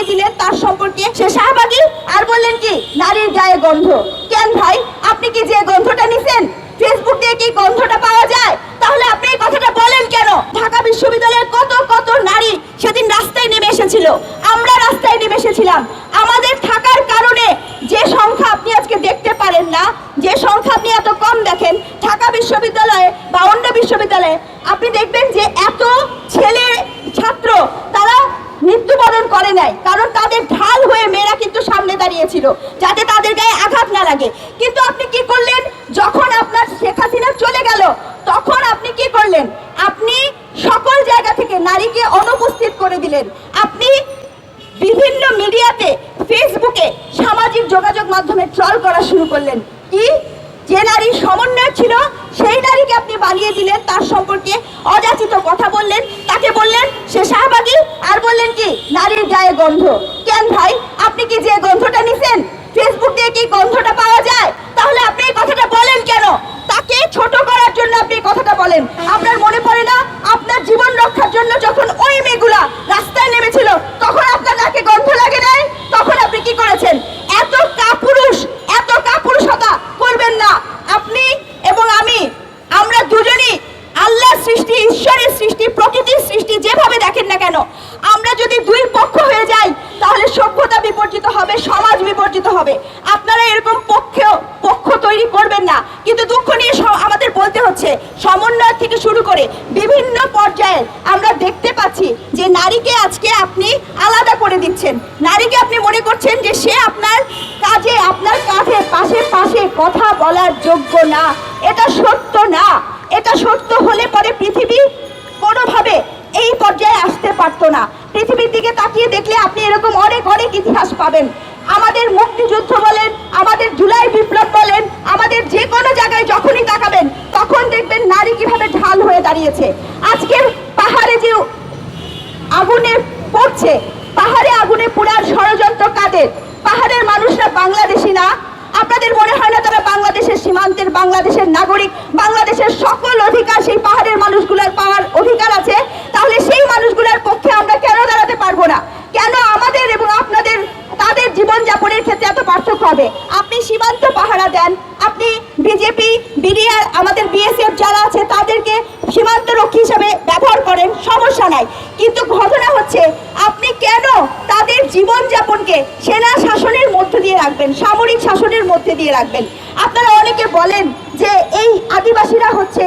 বানিয়ে দিলেন তার সম্পর্কে। সে শাহবাগী আর বললেন কি, নারীর গায়ে গন্ধ। কেন ভাই, আপনি কি যে গন্ধটা নিছেন? ফেসবুক দিয়ে কি গন্ধটা পাওয়া যায়? তাহলে আপনি এই কথাটা বলেন কেন? ঢাকা বিশ্ববিদ্যালয়ের কত কত নারী সেদিন রাস্তায় নেমে এসেছিল। আমরা রাস্তায় নেমে এসেছিলাম। আমাদের থাকার কারণে যে সংখ্যা আপনি আজকে দেখতে পারেন না, যে সংখ্যা আপনি এত কম দেখেন, ঢাকা বিশ্ববিদ্যালয়ে বা অন্য বিশ্ববিদ্যালয়ে, আপনি দেখবেন যে এত ছেলে ছাত্র তারা মৃত্যুবরণ করে নাই। কারণ তাদের ঢাল হয়ে মেয়েরা কিন্তু সামনে দাঁড়িয়েছিল, যাতে তাদের গায়ে আঘাত না লাগে। কিন্তু আপনি কি করলেন? যখন আপনার শেখ হাসিনা চলে গেল, তখন আপনি কি করলেন? আপনি সকল জায়গা থেকে নারীকে অনুপস্থিত করে দিলেন। আপনি বিভিন্ন মিডিয়াতে, ফেসবুকে সামাজিক যোগাযোগ মাধ্যমে ট্রল করা শুরু করলেন। কি? যে নারী সমন্বয় ছিল, সেই নারীকে আপনি বানিয়ে দিলেন। তার সম্পর্কে অযাচিত কথা বললেন, তাকে বললেন সে বললেন কি নারীর গায়ে গন্ধ? কেন ভাই? আপনি কি যে গন্ধটা নিছেন? ফেসবুক দিয়ে কি গন্ধটা পাওয়া যায়? তাহলে আপনি এই কথাটা বলেন কেন? তাকে ছোট করার জন্য আপনি এই কথাটা বলেন। আপনার মনে পড়ে না? আপনার জীবন রক্ষার জন্য যখন ওই মেয়েগুলা রাস্তায় নেমেছিল, তখন আপনার নাকে গন্ধ লাগে নাই? তখন আপনি কি করেছেন? এত কাপুরুষ, এত কাপুরুষতা করবেন না। আপনি এবং আমি, আমরা দুজনই আল্লাহ সৃষ্টি, ঈশ্বরের সৃষ্টি, প্রকৃতির সৃষ্টি যেভাবে দেখেন না কেন আমরা যদি দুই পক্ষ হয়ে যাই তাহলে সভ্যতা বিপর্জিত হবে সমাজ বিপর্জিত হবে। আপনারা এরকম পক্ষ পক্ষ তৈরি করবেন না। কিন্তু দুঃখ নিয়ে আমাদের বলতে হচ্ছে, সমন্বয় থেকে শুরু করে বিভিন্ন পর্যায়ে আমরা দেখতে পাচ্ছি যে নারীকে আজকে আপনি আলাদা করে দিচ্ছেন। নারীকে আপনি মনে করছেন যে সে আপনার কাজে, আপনার কাঁধে, পাশে পাশে কথা বলার যোগ্য না। এটা সত্য না। এটা সত্য হলে পরে পৃথিবী কোনোভাবে এই পর্যায়ে আসতে পারতো না। পৃথিবীর দিকে তাকিয়ে দেখলে আপনি এরকম অনেক অনেক ইতিহাস পাবেন। আমাদের মুক্তিযুদ্ধ বলেন, আমাদের জুলাই বিপ্লব বলেন, আমাদের যে কোনো জায়গায় যখনই তাকাবেন, তখন দেখবেন নারী কীভাবে ঢাল হয়ে দাঁড়িয়েছে। আজকে পাহাড়ে যে আগুনে পড়ছে, পাহাড়ে আগুনে পোড়ার ষড়যন্ত্র কাদের? পাহাড়ের মানুষরা বাংলাদেশি না। আপনাদের মনে হয় না তারা বাংলাদেশের সীমান্তের বাংলাদেশের নাগরিক? বাংলাদেশের সকল অধিকার সেই পাহাড়ের মানুষগুলোর পাওয়ার অধিকার আছে তাহলে সেই মানুষগুলোর পক্ষে আমরা কেন দাঁড়াতে পারব না কেন আমাদের এবং আপনাদের তাদের জীবনযাপনের ক্ষেত্রে এত পার্থক্য হবে। আপনি সীমান্ত পাহারা দেন। আপনি বিজেপি, বিডিআর, আমাদের বিএসএফ যারা আছে, তাদেরকে সীমান্ত রক্ষী হিসেবে ব্যবহার করেন। সমস্যা নাই। কিন্তু ঘটনা হচ্ছে, আপনি কেন তাদের জীবনযাপনকে সেনা রাখবেন, সামরিক শাসনের মধ্যে দিয়ে রাখবেন। আপনারা অনেকে বলেন যে এই আদিবাসীরা হচ্ছে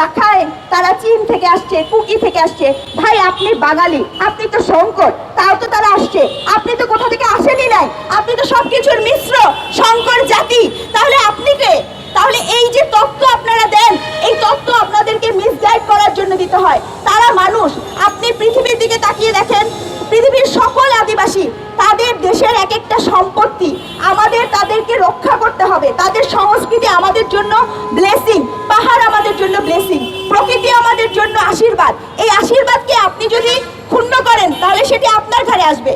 রাখায়, তারা চীন থেকে আসছে, কুকি থেকে আসছে। ভাই, আপনি বাঙালি, আপনি তো শঙ্কর, তাও তো তারা আসছে। আপনি তো কোথা থেকে আসেনি নাই, আপনি তো সবকিছুর মিশ্র শঙ্কর জাতি তাহলে আপনি কে তাহলে এই যে তত্ত্ব আপনারা দেন এই তত্ত্ব আপনাদেরকে মিসগাইড করার জন্য দিতে হয় তারা মানুষ আপনি পৃথিবীর দিকে তাকিয়ে দেখেন পৃথিবীর সকল আদিবাসী তাদের দেশের এক একটা সম্পত্তি আমাদের তাদেরকে রক্ষা করতে হবে। তাদের সংস্কৃতি আমাদের জন্য ব্লেসিং পাহাড় আমাদের জন্য ব্লেসিং প্রকৃতি আমাদের জন্য আশীর্বাদ। এই আশীর্বাদকে আপনি যদি ক্ষুণ্ণ করেন, তাহলে সেটি আপনার ঘরে আসবে।